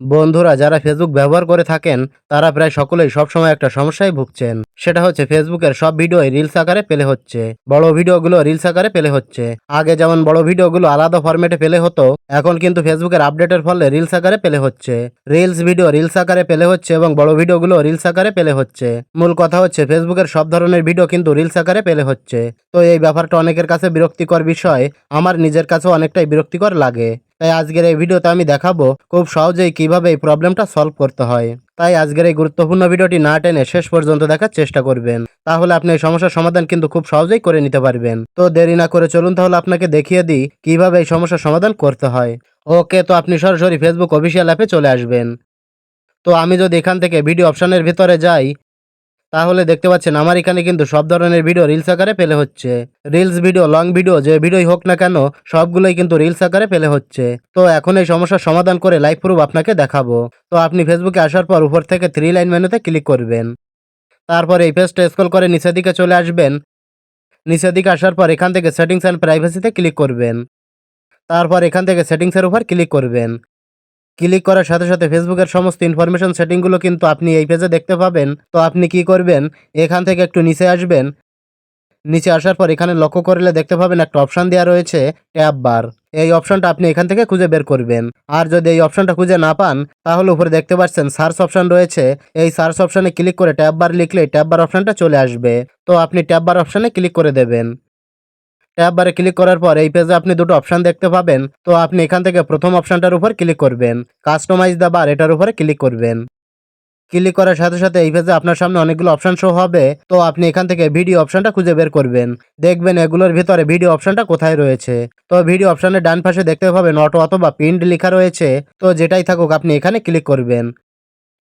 বন্ধুরা, যারা ফেসবুক ব্যবহার করে থাকেন, তারা প্রায় সকলেই সবসময় একটা সমস্যায় ভুগছেন। সেটা হচ্ছে ফেসবুকের সব ভিডিওই রিলস আকারে পেলে হচ্ছে। বড় ভিডিওগুলো রিলস আকারে পেলে হচ্ছে। আগে যেমন বড় ভিডিওগুলো আলাদা ফরম্যাটে পেলে হতো, এখন কিন্তু ফেসবুকের আপডেটের ফলে রিলস আকারে পেলে হচ্ছে। রিলস ভিডিও রিলস আকারে পেলে হচ্ছে এবং বড় ভিডিওগুলো রিলস আকারে পেলে হচ্ছে। মূল কথা হচ্ছে ফেসবুকের সব ধরনের ভিডিও কিন্তু রিলস আকারে পেলে হচ্ছে। তো এই ব্যাপারটা অনেকের কাছে বিরক্তিকর বিষয়, আমার নিজের কাছেও অনেকটাই বিরক্তিকর লাগে। তাই আজকের এই ভিডিওতে আমি দেখাবো খুব সহজেই কীভাবে এই প্রবলেমটা সলভ করতে হয়। তাই আজকের এই গুরুত্বপূর্ণ ভিডিওটি না টেনে শেষ পর্যন্ত দেখার চেষ্টা করবেন। তাহলে আপনি এই সমস্যার সমাধান কিন্তু খুব সহজেই করে নিতে পারবেন। তো দেরি না করে চলুন তাহলে আপনাকে দেখিয়ে দিই কীভাবে এই সমস্যার সমাধান করতে হয়। ওকে, তো আপনি সরাসরি ফেসবুক অফিসিয়াল অ্যাপে চলে আসবেন। তো আমি যদি এখান থেকে ভিডিও অপশানের ভিতরে যাই তাহলে দেখতে পাচ্ছেন, আমার এখানে কিন্তু সব ধরনের ভিডিও রিলস আকারে পেলে হচ্ছে। রিলস ভিডিও লং ভিডিও যে ভিডিওই হোক না কেন, সবগুলোই কিন্তু রিলস আকারে পেলে হচ্ছে। তো এখন এই সমস্যার সমাধান করে লাইভ প্রুফ আপনাকে দেখাবো। তো আপনি ফেসবুকে আসার পর উপর থেকে থ্রি লাইন মেনুতে ক্লিক করবেন। তারপর এই পেজটা স্ক্রল করে নিচের দিকে চলে আসবেন। নিচের দিকে আসার পর এখান থেকে সেটিংস অ্যান্ড প্রাইভেসিতে ক্লিক করবেন। তারপর এখান থেকে সেটিংসের উপর ক্লিক করবেন। ক্লিক করার সাথে সাথে ফেসবুকের সমস্ত ইনফরমেশন সেটিংগুলো কিন্তু আপনি এই পেজে দেখতে পাবেন। তো আপনি কি করবেন? এখান থেকে একটু নিচে আসবেন। নিচে আসার পর এখানে লক্ষ্য করলে দেখতে পাবেন একটা অপশান দেওয়া রয়েছে, ট্যাব বার। এই অপশানটা আপনি এখান থেকে খুঁজে বের করবেন। আর যদি এই অপশনটা খুঁজে না পান, তাহলে উপরে দেখতে পাচ্ছেন সার্চ অপশন রয়েছে। এই সার্চ অপশানে ক্লিক করে ট্যাব বার লিখলে ট্যাব বার অপশনটা চলে আসবে। তো আপনি ট্যাব বার অপশানে ক্লিক করে দেবেন। ট্যাব বারে ক্লিক করার পর এই পেজে আপনি দুটো অপশান দেখতে পাবেন। তো আপনি এখান থেকে প্রথম অপশানটার উপর ক্লিক করবেন। কাস্টমাইজ দ্য বার এটার উপরে ক্লিক করবেন। ক্লিক করার সাথে সাথে এই পেজে আপনার সামনে অনেকগুলো অপশান শো হবে। তো আপনি এখান থেকে ভিডিও অপশনটা খুঁজে বের করবেন। দেখবেন এগুলোর ভিতরে ভিডিও অপশানটা কোথায় রয়েছে। তো ভিডিও অপশনের ডান পাশে দেখতে পাবেন অটো অথবা প্রিন্ট লেখা রয়েছে। তো যেটাই থাকুক আপনি এখানে ক্লিক করবেন।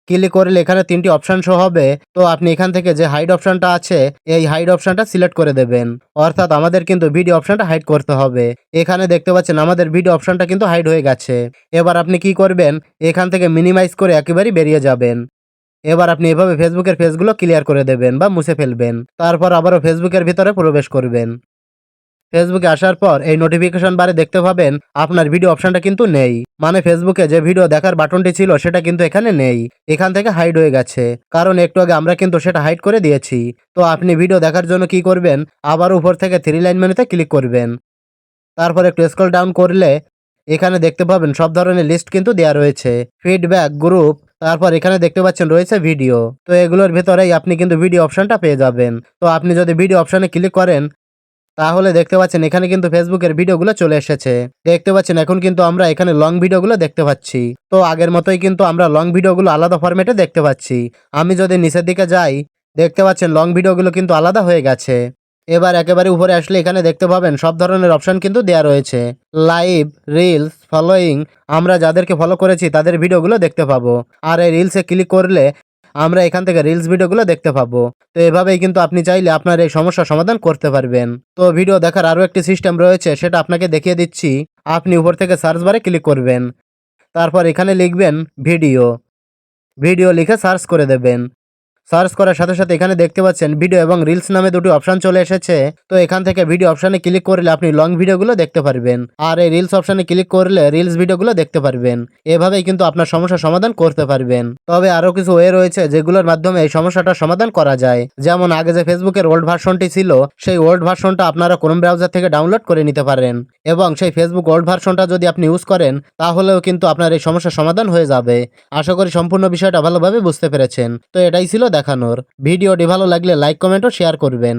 ক্লিক করলে এখানে তিনটি অপশান শো হবে। তো আপনি এখান থেকে যে হাইড অপশনটা আছে, এই হাইড অপশনটা সিলেক্ট করে দেবেন। অর্থাৎ আমাদের কিন্তু ভিডিও অপশনটা হাইড করতে হবে। এখানে দেখতে পাচ্ছেন আমাদের ভিডিও অপশানটা কিন্তু হাইড হয়ে গেছে। এবার আপনি কি করবেন? এখান থেকে মিনিমাইজ করে একেবারেই বেরিয়ে যাবেন। এবার আপনি এভাবে ফেসবুকের পেজগুলো ক্লিয়ার করে দেবেন বা মুছে ফেলবেন। তারপর আবারও ফেসবুকের ভিতরে প্রবেশ করবেন। ফেসবুকে আসার পর এই নোটিফিকেশন বারে দেখতে পাবেন আপনার ভিডিও অপশনটা কিন্তু নেই। মানে ফেসবুকে যে ভিডিও দেখার বাটনটি ছিল সেটা কিন্তু এখানে নেই। এখান থেকে হাইড হয়ে গেছে। কারণ একটু আগে আমরা কিন্তু সেটা হাইড করে দিয়েছি। তো আপনি ভিডিও দেখার জন্য কি করবেন? আবার উপর থেকে থ্রি লাইন মেনুতে ক্লিক করবেন। তারপর একটু স্ক্রল ডাউন করলে এখানে দেখতে পাবেন সব ধরনের লিস্ট কিন্তু দেওয়া রয়েছে। ফিডব্যাক গ্রুপ তারপর এখানে দেখতে পাচ্ছেন রয়েছে ভিডিও তো এগুলোর ভেতরেই আপনি কিন্তু ভিডিও অপশনটা পেয়ে যাবেন। তো আপনি যদি ভিডিও অপশনে ক্লিক করেন তাহলে দেখতে পাচ্ছেন এখানে কিন্তু ফেসবুকের ভিডিওগুলো চলে এসেছে। দেখতে পাচ্ছেন এখন কিন্তু আমরা এখানে লং ভিডিওগুলো দেখতে পাচ্ছি। তো আগের মতোই কিন্তু আমরা লং ভিডিওগুলো আলাদা ফরম্যাটে দেখতে পাচ্ছি। আমি যদি নিচের দিকে যাই, দেখতে পাচ্ছেন লং ভিডিওগুলো কিন্তু আলাদা হয়ে গেছে। এবার একেবারে উপরে আসলে এখানে দেখতে পাবেন সব ধরনের অপশন কিন্তু দেওয়া রয়েছে। লাইভ রিলস ফলোয়িং আমরা যাদেরকে ফলো করেছি তাদের ভিডিওগুলো দেখতে পাবো। আর এই রিলসে ক্লিক করলে আমরা এখান থেকে রিলস ভিডিওগুলো দেখতে পাবো। তো এভাবেই কিন্তু আপনি চাইলে আপনার এই সমস্যার সমাধান করতে পারবেন। তো ভিডিও দেখার আরও একটি সিস্টেম রয়েছে, সেটা আপনাকে দেখিয়ে দিচ্ছি। আপনি উপর থেকে সার্চ বারে ক্লিক করবেন। তারপর এখানে লিখবেন ভিডিও ভিডিও লিখে সার্চ করে দেবেন। সার্চ করার সাথে সাথে এখানে দেখতে পাচ্ছেন ভিডিও এবং রিলস নামে দুটি অপশন চলে এসেছে। তো এখান থেকে ভিডিও অপশনে ক্লিক করলে আপনি লং ভিডিওগুলো দেখতে পারবেন। আর এই রিলস অপশানে ক্লিক করলে রিলস ভিডিওগুলো দেখতে পারবেন। এভাবেই কিন্তু আপনার সমস্যার সমাধান করতে পারবেন। তবে আরও কিছু ওয়ে রয়েছে যেগুলোর মাধ্যমে এই সমস্যাটার সমাধান করা যায়। যেমন আগে যে ফেসবুকের ওল্ড ভার্সনটি ছিল, সেই ওল্ড ভার্সনটা আপনারা ক্রোম ব্রাউজার থেকে ডাউনলোড করে নিতে পারেন। এবং সেই ফেসবুক ওল্ড ভার্সনটা যদি আপনি ইউজ করেন, তাহলেও কিন্তু আপনার এই সমস্যার সমাধান হয়ে যাবে। আশা করি সম্পূর্ণ বিষয়টা ভালোভাবে বুঝতে পেরেছেন। তো এটাই ছিল দেখানোর। ভিডিওটি ভালো লাগলে লাইক কমেন্ট ও শেয়ার করবেন।